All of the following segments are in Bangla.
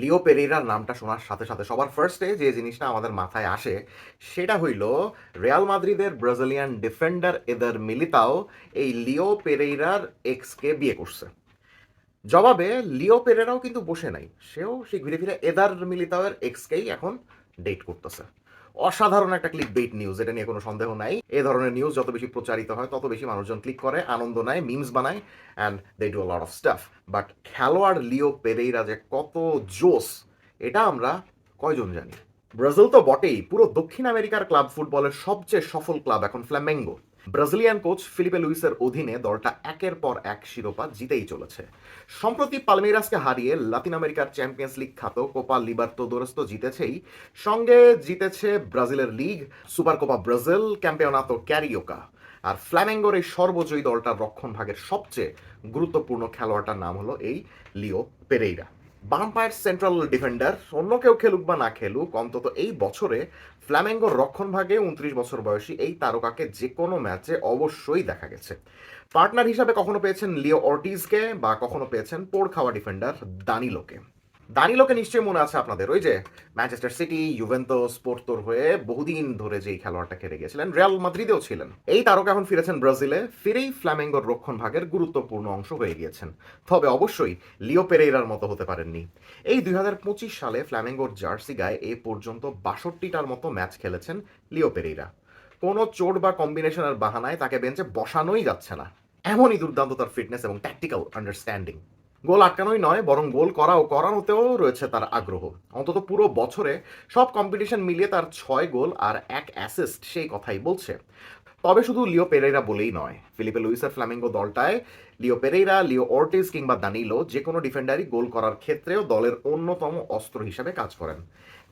লিও পেরেরার নামটা শোনার সাথে সাথে সবার ফার্স্টে যে জিনিসটা আমাদের মাথায় আসে, সেটা হইল রিয়াল মাদ্রিদের ব্রাজিলিয়ান ডিফেন্ডার এদার মিলিতাও এই লিও পেরেইরার এক্সকে বিয়ে করছে। জবাবে লিও পেরেরাও কিন্তু বসে নাই, সেও সেই ঘুরে ফিরে এদার মিলিতাওয়ের এক্সকেই এখন ডেট করতেছে। অসাধারণ একটা ক্লিক বেইট নিউজ এটা নিয়ে কোনো সন্দেহ নাই। এই ধরনের নিউজ যত বেশি প্রচারিত হয়, তত বেশি মানুষজন ক্লিক করে, আনন্দ নেয় মিমস বানায় and they do lot of stuff but খেলোয়াড় লিও পেরেইরা যে কত জোস এটা আমরা কয়জন জানি? ব্রাজিল তো বটেই, পুরো দক্ষিণ আমেরিকার ক্লাব ফুটবলের সবচেয়ে সফল ক্লাব এখন ফ্ল্যামেঙ্গো ব্রাজিলিয়ান কোচ ফিলিপে লুইসের অধীনে দলটা একের পর এক শিরোপা জিতেই চলেছে। সম্প্রতি পালমেরাসকে হারিয়ে লাতিন আমেরিকার চ্যাম্পিয়ন্স লিগ খ্যাত কোপা লিবার্তোদোরেস তো জিতেছেই। সঙ্গে জিতেছে ব্রাজিলের league super Copa Brazil, Campeonato Carioca. আর ফ্ল্যামেঙ্গোর এই সর্বজয়ী দলটার রক্ষণ ভাগের সবচেয়ে গুরুত্বপূর্ণ খেলোয়াড়টার নাম হলো এই লিও পেরেইরা। বাম পায়ের সেন্ট্রাল ডিফেন্ডার অন্য কেউ খেলুক বা না খেলুক, অন্তত এই বছরে ফ্ল্যামেঙ্গোর রক্ষণ ভাগে উনত্রিশ বছর বয়সী এই তারকাকে যে কোনো ম্যাচে অবশ্যই দেখা গেছে। পার্টনার হিসাবে কখনো পেয়েছেন লিও অর্টিজকে বা কখনো পেয়েছেন পোড় খাওয়া ডিফেন্ডার দানিলোকে দানিলোকে নিশ্চয়ই মনে আছে আপনাদের, ওই যে ম্যানচেস্টার সিটি ইউভেন্টোস পোর্তোর হয়ে বহুদিন ধরে যেই খেলোয়াড়টা খেলে গিয়েছিলেন, রিয়াল মাদ্রিদেও ছিলেন। এই তারকা এখন ফিরেছেন ব্রাজিলে, ফিরেই ফ্ল্যামেঙ্গোর রক্ষণ ভাগের গুরুত্বপূর্ণ অংশ হয়ে গিয়েছেন। তবে অবশ্যই লিও পেরেইরার মতো হতে পারেননি। এই দুই হাজার পঁচিশ সালে ফ্ল্যামেঙ্গোর জার্সি গায়ে এ পর্যন্ত বাষট্টিটার মতো ম্যাচ খেলেছেন লিও পেরেইরা। কোনো চোট বা কম্বিনেশনের বাহানায় তাকে বেঞ্চে বসানোই যাচ্ছে না। এমনই দুর্দান্ত তার ফিটনেস এবং ট্যাকটিক্যাল আন্ডারস্ট্যান্ডিং গোল আটকানোই নয়, বরং গোল করা ও করানোতেও রয়েছে তার আগ্রহ। অন্তত পুরো বছরে সব কম্পিটিশন মিলিয়ে তার ছয় গোল আর এক অ্যাসিস্ট সেই কথাই বলছে। তবে শুধু লিও পেরেইরা বলেই নয়। ফিলিপে লুইসের ফ্ল্যামিঙ্গো দলটায় লিও পেরেইরা, লিও অর্টিস কিংবা দানিলো যে কোনো ডিফেন্ডারই গোল করার ক্ষেত্রেও দলের অন্যতম অস্ত্র হিসেবে কাজ করেন।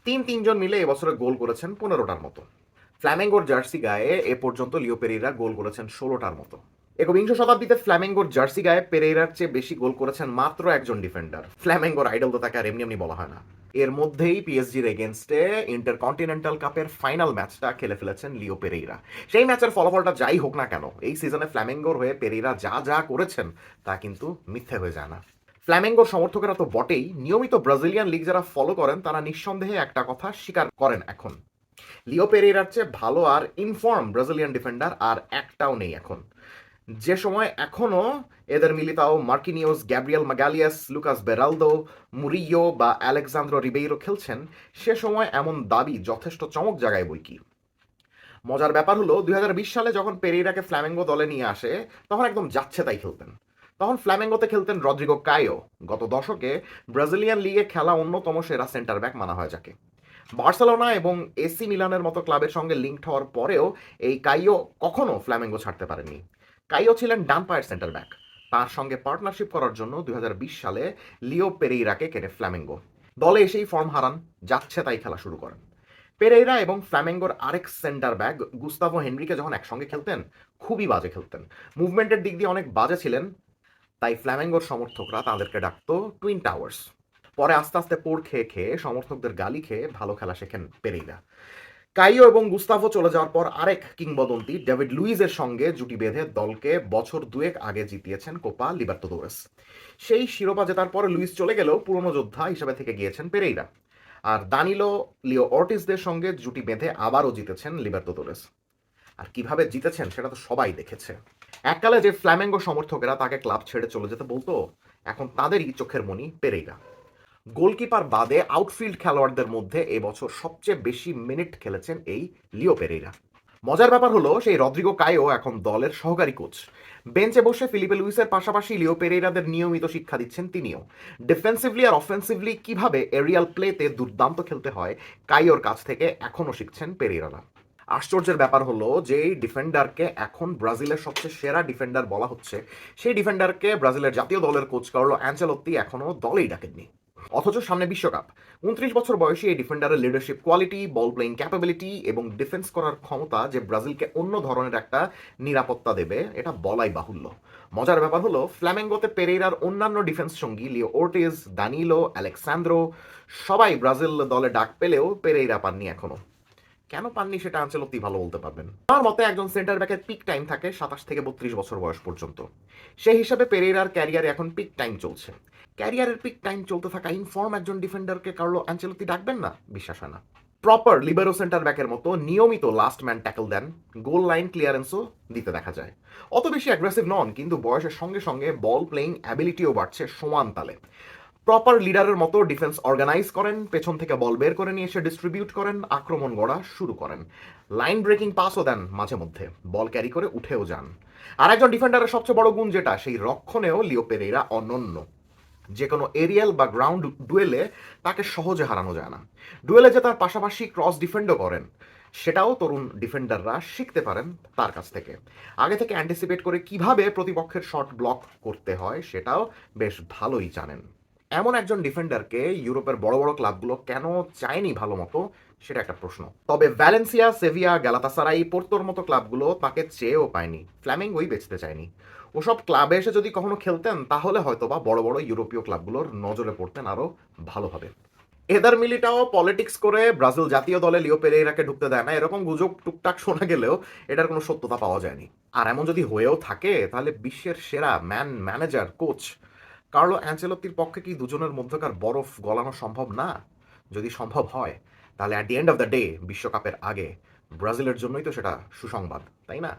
তিন তিনজন মিলে এবছরে গোল করেছেন পনেরোটার মতো। ফ্ল্যামেঙ্গোর জার্সি গায়ে এ পর্যন্ত লিও পেরেইরা গোল করেছেন ষোলোটার মতো। একবিংশ শতাব্দীতে ফ্ল্যামেঙ্গোর জার্সি গায়ে পেরেইরার চেয়ে বেশি গোল করেছেন মাত্র একজন ডিফেন্ডার। ফ্ল্যামেঙ্গোর আইডল তো তাকে আর এমনি এমনি বলা হয় না। এর মধ্যেই পিএসজির এগেনস্টে ইন্টারকন্টিনেন্টাল কাপের ফাইনাল ম্যাচটা খেলে ফেলেছেন লিও পেরেইরা। সেই ম্যাচের ফলাফলটা যাই হোক না কেন, এই সিজনে ফ্ল্যামেঙ্গোর হয়ে পেরেইরা যা যা করেছেন, তা কিন্তু মিথ্যে হয়ে যায় না। ফ্ল্যামেঙ্গোর সমর্থকেরা তো বটেই, নিয়মিত ব্রাজিলিয়ান লিগ যারা ফলো করেন, তারা নিঃসন্দেহে একটা কথা স্বীকার করেন এখন। লিও পেরেইরার চেয়ে ভালো আর ইনফর্ম ব্রাজিলিয়ান ডিফেন্ডার আর একটাও নেই এখন। যে সময় এখনও এদের Militao Marquinhos Gabriel Magalhaes, Lucas Beraldo Murillo বা আলেকজান্দ্রো রিবেইরো খেলছেন, সে সময় এমন দাবি যথেষ্ট চমক জাগায় বই কি মজার ব্যাপার হলো, দুই হাজার বিশ সালে যখন পেরেইরাকে ফ্ল্যামেঙ্গো দলে নিয়ে আসে, তখন একদম যাচ্ছে তাই খেলতেন। তখন ফ্ল্যামেঙ্গোতে খেলতেন রদ্রিগো কায়ো। গত দশকে ব্রাজিলিয়ান লিগে খেলা অন্যতম সেরা সেন্টার ব্যাক মানা হয় যাকে। বার্সেলোনা এবং এসি মিলানের মতো ক্লাবের সঙ্গে লিঙ্কড হওয়ার পরেও এই কাইও কখনো ফ্ল্যামেঙ্গো ছাড়তে পারেননি। কাইও ছিলেন ডান পায়ের সেন্টার ব্যাক। তার সঙ্গে পার্টনারশিপ করার জন্য দুই হাজার বিশ সালে লিও পেরেইরাকে কেনে ফ্ল্যামেঙ্গো। দলে এসেই ফর্ম হারান, যাচ্ছে তাই খেলা শুরু করেন। পেরেইরা এবং ফ্ল্যামেঙ্গোর আরেক সেন্টার ব্যাক, গুস্তাভো হেনরিকে যখন একসঙ্গে খেলতেন, খুবই বাজে খেলতেন। মুভমেন্টের দিক দিয়ে অনেক বাজে ছিলেন, তাই ফ্ল্যামেঙ্গোর সমর্থকরা তাদেরকে ডাকতো টুইন টাওয়ার্স। পরে আস্তে আস্তে পোড় খেয়ে খেয়ে সমর্থকদের গালি খেয়ে ভালো খেলা শেখেন পেরেইরা। কাইও এবং গুস্তাভো চলে যাওয়ার পর আরেক কিংবদন্তি ডেভিড লুইজের সঙ্গে জুটি বেঁধে দলকে বছর দুয়েক আগে জিতিয়েছেন কোপা লিবার্তোদোরেস। সেই শিরোপা জেতার পরে লুইস চলে গেলেও পুরনো যোদ্ধা হিসেবে থেকে গিয়েছেন পেরেইরা। আর দানিলো লিও অর্টিসদের সঙ্গে জুটি বেঁধে আবারও জিতেছেন লিবার্তোদোরেস। আর কীভাবে জিতেছেন সেটা তো সবাই দেখেছে। এককালে যে ফ্ল্যামেঙ্গো সমর্থকেরা তাকে ক্লাব ছেড়ে চলে যেতে বলতো, এখন তাদেরই চোখের মনি পেরেইরা। গোলকিপার বাদে আউটফিল্ড খেলোয়াড়দের মধ্যে এবছর সবচেয়ে বেশি মিনিট খেলেছেন এই লিও পেরেইরা। মজার ব্যাপার হলো, সেই রদ্রিগো কায়ো এখন দলের সহকারী কোচ বেঞ্চে বসে ফিলিপে লুইসের পাশাপাশি লিও পেরেইরাদের নিয়মিত শিক্ষা দিচ্ছেন তিনিও। ডিফেন্সিভলি আর অফেন্সিভলি কীভাবে এরিয়াল প্লেতে দুর্দান্ত খেলতে হয় কাইওর কাছ থেকে এখনও শিখছেন পেরেইরারা। আশ্চর্যের ব্যাপার হলো যে ডিফেন্ডারকে এখন ব্রাজিলের সবচেয়ে সেরা ডিফেন্ডার বলা হচ্ছে, সেই ডিফেন্ডারকে ব্রাজিলের জাতীয় দলের কোচ কার্লো অ্যাঞ্চেলত্তি এখনও দলেই ডাকেননি। অথচ সামনে বিশ্বকাপ। উনত্রিশ বছর বয়সী এই ডিফেন্ডারের leadership quality ball playing capability এবং ডিফেন্স করার ক্ষমতা যে ব্রাজিলকে অন্য ধরনের একটা নিরাপত্তা দেবে, এটা বলাই বাহুল্য। মজার ব্যাপার হলো ফ্ল্যামেঙ্গোতে পেরেইরার অন্যান্য ডিফেন্স সঙ্গী লিও ওর্টিজ দানিলো, আলেক্সান্দ্রো, সবাই ব্রাজিল দলে ডাক পেলেও পেরেইরা পাননি এখনও। কেন পাননি সেটা আঞ্চলতি ভালো বলতে পারবেন। আমার মতে একজন সেন্টার ব্যাকের পিক টাইম থাকে সাতাশ থেকে বত্রিশ বছর বয়স পর্যন্ত। সেই হিসাবে পেরেইরার ক্যারিয়ারে এখন পিক টাইম চলছে। ক্যারিয়ারের পিক টাইম চলতে থাকা ইনফর্ম একজন ডিফেন্ডারকে কার্লো অ্যাঞ্চেলতি ডাকবেন না? বিশ্বাস হয় না। প্রপার লিবারো সেন্টার ব্যাকের মতো নিয়মিত লাস্ট ম্যান ট্যাকল দেন গোল লাইন ক্লিয়ারেন্সও দিতে দেখা যায়। অত বেশি অ্যাগ্রেসিভ নন, কিন্তু বয়সের সঙ্গে সঙ্গে বল প্লেয়িং অ্যাবিলিটিও বাড়ছে সমান তালে। প্রপার লিডারের মতো ডিফেন্স অর্গানাইজ করেন, পেছন থেকে বল বের করে নিয়ে এসে ডিস্ট্রিবিউট করেন, আক্রমণ গড়া শুরু করেন। লাইন ব্রেকিং পাসও দেন মাঝে মধ্যে বল ক্যারি করে উঠেও যান। আর একজন ডিফেন্ডারের সবচেয়ে বড় গুণ যেটা, সেই রক্ষণেও লিও পেরেইরা অনন্য। যে কোনো এরিয়াল বা গ্রাউন্ড ডুয়েলে তাকে সহজে হারানো যায় না। ডুয়েলে যে তার পাশাপাশি ক্রস ডিফেন্ডও করেন, সেটাও তরুণ ডিফেন্ডাররা শিখতে পারেন তার কাছ থেকে। আগে থেকে অ্যান্টিসিপেট করে কীভাবে প্রতিপক্ষের শট ব্লক করতে হয়, সেটাও বেশ ভালোই জানেন। এমন একজন ডিফেন্ডারকে ইউরোপের বড় বড় ক্লাবগুলো কেন চায়নি ভালো মতো, সেটা একটা প্রশ্ন। তবে ভ্যালেন্সিয়া সেভিয়া গ্যালাতাসারাই পোর্তোর মতো ক্লাবগুলো তাকে চেয়েও পায়নি। ফ্ল্যামিঙ্গোই বেচতে চায়নি। ওসব ক্লাবে এসে যদি কখনো খেলতেন, তাহলে হয়তো বা বড় বড় ইউরোপীয় ক্লাবগুলোর নজরে পড়তেন আরও ভালোভাবে। এদার মিলিটাও পলিটিক্স করে ব্রাজিল জাতীয় দলে লিও পেরেইরাকে ঢুকতে দেয় না। এরকম গুজব টুকটাক শোনা গেলেও এটার কোনো সত্যতা পাওয়া যায়নি। আর এমন যদি হয়েও থাকে, তাহলে বিশ্বের সেরা ম্যান ম্যানেজার, কোচ কার্লো অ্যাঞ্চেলত্তির পক্ষে কি দুজনের মধ্যকার বরফ গলানো সম্ভব না? যদি সম্ভব হয়, তাহলে at the end of the day বিশ্বকাপের আগে ব্রাজিলের জন্যই তো সেটা সুসংবাদ, তাই না?